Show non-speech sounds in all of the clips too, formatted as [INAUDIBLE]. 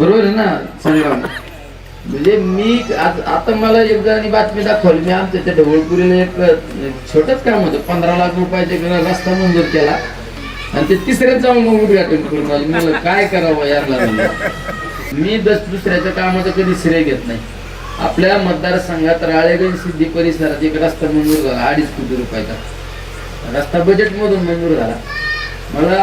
बरोबर आहे ना? संग्राम म्हणजे मी आता मला एक जणांनी बातमी दाखवली. मी आमच्या त्या ढवळपुरीला एक छोटच काम होतं. पंधरा लाख रुपयाचे रस्ता मंजूर केला. आणि ते तिसऱ्याच जाऊन मग उद्घाटन करून आलो. मी म्हणलं, काय करावं म्हणलं. मी दस दुसऱ्याच्या कामाचं कधी श्रेय घेत नाही. आपल्या मतदारसंघात राळेगण सिद्धी परिसरात एक रस्ता मंजूर झाला. अडीच कोटी रुपयाचा. रस्ता बजेट मधून मंजूर झाला. मला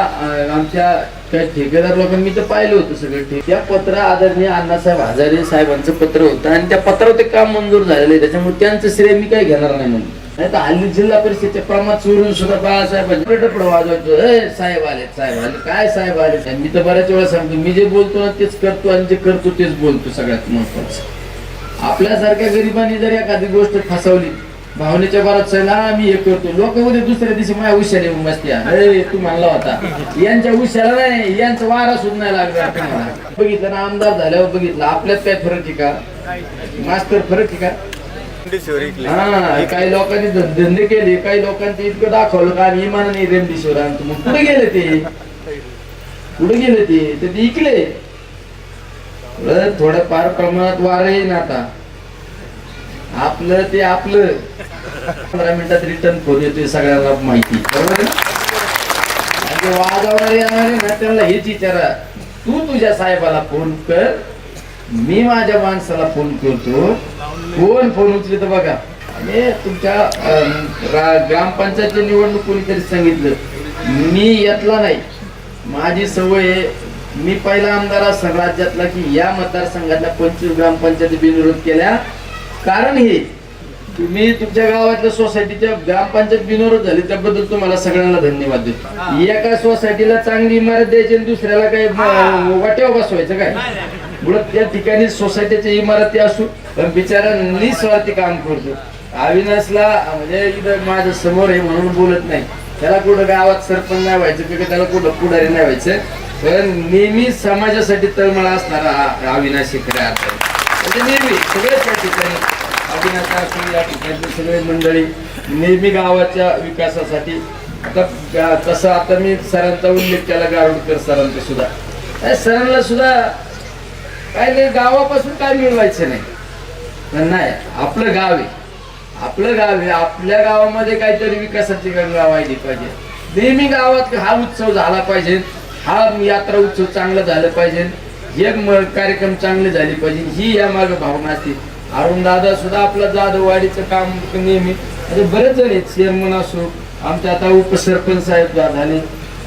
आमच्या त्या ठेकेदार लोकांनी मी तर पाहिलं होतं सगळं ठीक त्या पत्र आदरणीय अण्णासाहेब हजारे साहेबांचं पत्र होतं आणि त्या पत्रावर ते काम मंजूर झालेलं आहे. त्याच्यामुळे त्यांचं श्रेय मी काही घेणार नाही म्हणून. नाही तर हल्ली जिल्हा परिषदेच्या प्रमाणात चोरून सुद्धा बाळासाहेब डपड वाजवायचो. ए साहेब आले साहेब आले. काय साहेब आले? मी तर बऱ्याच वेळा सांगतो मी जे बोलतो ना तेच करतो आणि जे करतो तेच बोलतो सगळ्यात महत्वाचं आपल्यासारख्या गरिबांनी जर एखादी गोष्ट फसवली भावनेच्या भरात ना मी हे करतो. लोक उद्या दुसऱ्या दिवशी माझ्या उशाला येऊन बसते. अरे तू म्हणला होता. यांच्या उशाला नाही यांचा वारा सुद्धा नाही लागला तुम्हाला बघितलं ना आमदार झाल्यावर बघितलं. आपल्यात काय फरक आहे का? मास्तर फरक आहे का? हा काही लोकांनी धंदे केले काही लोकांनी इतकं दाखवलं का आम्ही इमानाने रेमडेसिवीर आणतो. मग कुठे गेले ते? कुठे गेले ते? ते इकले थोडं फार प्रमाणात वार येईन आता. आपलं ते आपलं. पंधरा मिनिटात रिटर्न फोन येतोय सगळ्यांना माहिती. बरोबर ना? आणि वाजवणारे येणारे ना त्यांना हेच विचारा. तू तुझ्या साहेबाला फोन कर. मी माझ्या माणसाला फोन करतो. कोण फोन उचले तर बघा. आणि तुमच्या अं, ग्रामपंचायतच्या निवडणूक कोणीतरी सांगितलं. मी यातला नाही. माझी सवय आहे मी पहिला आमदार असं राज्यातला की या मतदारसंघातल्या पंचवीस ग्रामपंचायती बिनविरोध केल्या. कारण हे. तुम्ही तुमच्या गावातल्या सोसायटीच्या ग्रामपंचायत बिनविरोध झाली त्याबद्दल तुम्हाला सगळ्यांना धन्यवाद देतो. एका सोसायटीला चांगली इमारत द्यायची आणि दुसऱ्याला काय वाट्यावर बसवायचं काय? मुळात त्या ठिकाणी सोसायटीच्या इमारती असू पण बिचारा निस्वार्थी काम करतो. अविनाशला म्हणजे इथं माझ्यासमोर आहे म्हणून बोलत नाही. त्याला कुठं गावात सरपंच नाही व्हायचं किंवा त्याला कुठं पुढारी नाही व्हायचं. पण नेहमी समाजासाठी तळमळा असणारा हा अविनाश खऱ्या अर्थाने म्हणजे नेहमी सगळेच या ठिकाणी अभिनेता असतील या ठिकाणची सगळे मंडळी नेहमी गावाच्या विकासासाठी. आता तसं आता मी सरांचा उल्लेख केला गारुडकर सरांचा सुद्धा. सरांना सुद्धा काय नाही गावापासून काय मिळवायचं नाही. पण नाही आपलं गाव आहे. आपलं गाव आहे. आपल्या गावामध्ये काहीतरी विकासाची गंगा व्हायली पाहिजे. नेहमी गावात हा उत्सव झाला पाहिजे. हा यात्रा उत्सव चांगला झाला पाहिजे. एक म- कार्यक्रम चांगले झाले पाहिजे. ही या मार्ग भावना असते. अरुण दादा सुद्धा आपलं जाधववाडीचं काम नेहमी. म्हणजे बरेच जण आहेत. चेअरमन असो आमचे आता उपसरपंच साहेब झाले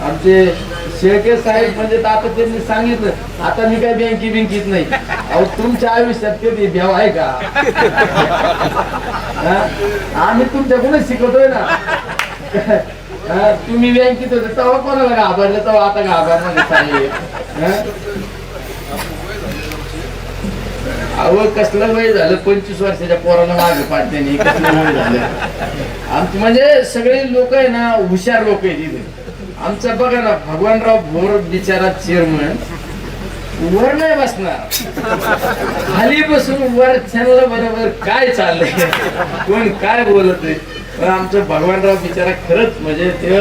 आमचे शेळके साहेब म्हणजे आता त्यांनी सांगितलं आता मी काय बँकी बिंकीत नाही. अहो तुमच्या आयुष्यात कधी आहे का? हा? आम्ही तुमच्याकडूनच शिकवतोय ना. हा, तुम्ही बँकेत होते तेव्हा कोणाला घाबरलं? तेव्हा आता घाबरणार साहेब अहो कसलं वय झालं पंचवीस वर्षाच्या पोराला मागे पाडण्याने कसलं वय झालं. आमचं म्हणजे सगळे लोक आहे ना हुशार लोक आहे तिथे आमचा बघा ना भगवानराव भोर बिचारा चेअरमन वर नाही बसणार. खाली बसून वर चॅनल बरोबर काय चाललंय? कोण काय बोलत आहे पण आमचं भगवानराव बिचारा खरंच म्हणजे ते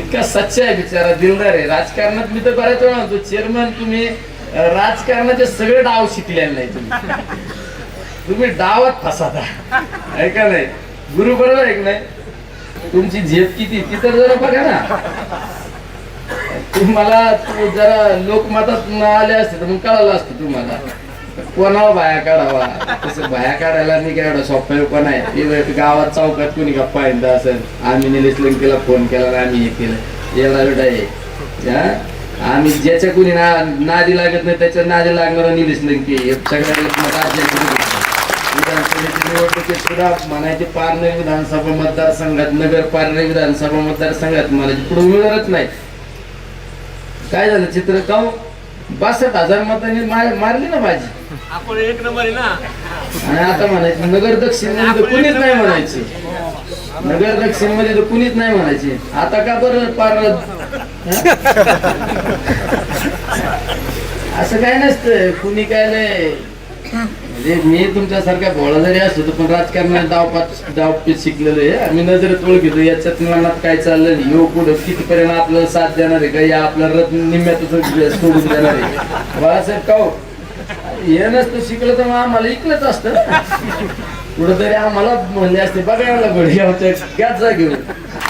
इतका सच्चा आहे बिचारा दिलदार आहे. राजकारणात मी तर बऱ्याच वेळा म्हणतो चेअरमन तुम्ही राजकारणाचे सगळे डाव शिकलेले नाही तुम्ही. तुम्ही डावात फसाता. ऐका नाही? गुरु बरोबर ऐक नाही? तुमची झेप किती? ती तर जरा बघा ना. तुम्हाला तू जरा लोकमतात न आले असते तर मग कळालं असतं तुम्हाला. कोणाला बाया काढावा? तसं बाया काढायला नाही काय एवढा सॉफ्टवेअर कोण आहे. गावात चौकात कोणी गप्पा येत असेल? आम्ही निलेश लंकेला फोन केला आणि आम्ही हे केलं. एवढा वेळ आहे. आम्ही ज्याच्या कोणी ना नादी लागत नाही त्याच्या नादी लागणारा निलेश लंके. हे सगळ्या राज्याचे विधानसभेची निवडणुकीत सुद्धा म्हणायचे पारणे विधानसभा मतदारसंघात नगर पारणे विधानसभा मतदारसंघात म्हणायचे पुढे उमेदवारच नाही. काय झालं चित्र का बासष्ट हजार मतांनी मार- मारली ना बाजी. आपण एक नंबर आहे ना. आणि आता म्हणायचे नगर दक्षिणमध्ये कुणीच नाही म्हणायचे. नगर दक्षिणमध्ये तर कुणीच नाही म्हणायचे. आता का बरं पार? [LAUGHS] असं काय नसतं. कुणी काय नाही. म्हणजे मी तुमच्यासारखा भोळा जरी असतो पण राजकारणात डावपात डावपीत शिकलेलो आहे. आम्ही नजरेत ओळखितो. याच्यात मनात काय चाललं नाही. यो पुढं कितीपर्यंत आपल्याला साथ देणार आहे का? या आपला रत्न निम्म्यातच सोडून देणार आहे. बाळासाहेब काऊ हो? हे? नसतं शिकलं तर मग आम्हाला इकलंच असतं. कुठंतरी आम्हाला म्हणले असते बघायला घोडग्यावच्या त्याच जागेवर.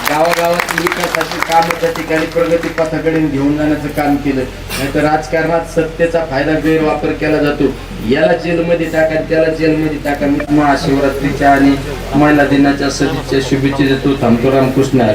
गावागावात विकासाची त्या ठिकाणी प्रगती पथाकडे घेऊन जाण्याचं काम केलं. नाहीतर राजकारणात सत्तेचा फायदा गैरवापर केला जातो. याला जेलमध्ये टाका त्याला जेलमध्ये टाका. मी महाशिवरात्रीच्या आणि महिला दिनाच्या सदिच्छा शुभेच्छा देतो. थांबतो रामकृष्ण.